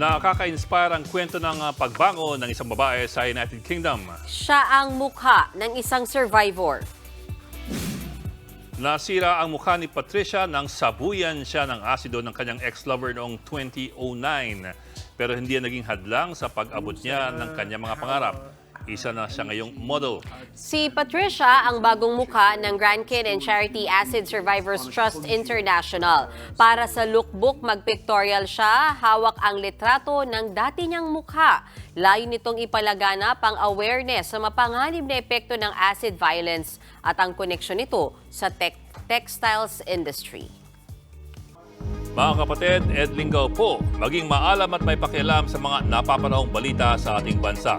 Nakaka-inspire ang kwento ng ah, pagbango ng isang babae sa United Kingdom. Siya ang mukha ng isang survivor. Nasira ang mukha ni Patricia nang sabuyan siya ng asido ng kanyang ex-lover noong 2009. Pero hindi yan naging hadlang sa pag-abot niya ng kanyang mga pangarap. Isa na siya ngayong model. Si Patricia ang bagong mukha ng Grandkid and Charity Acid Survivors Trust International. Para sa lookbook, magpictorial siya, hawak ang litrato ng dati niyang mukha. Layo nitong ipalaganap ang awareness sa mapanganib na epekto ng acid violence at ang koneksyon nito sa tech- textiles industry. Mga kapatid, Ed Lingaw po, maging maalam at may pakialam sa mga napapanahong balita sa ating bansa.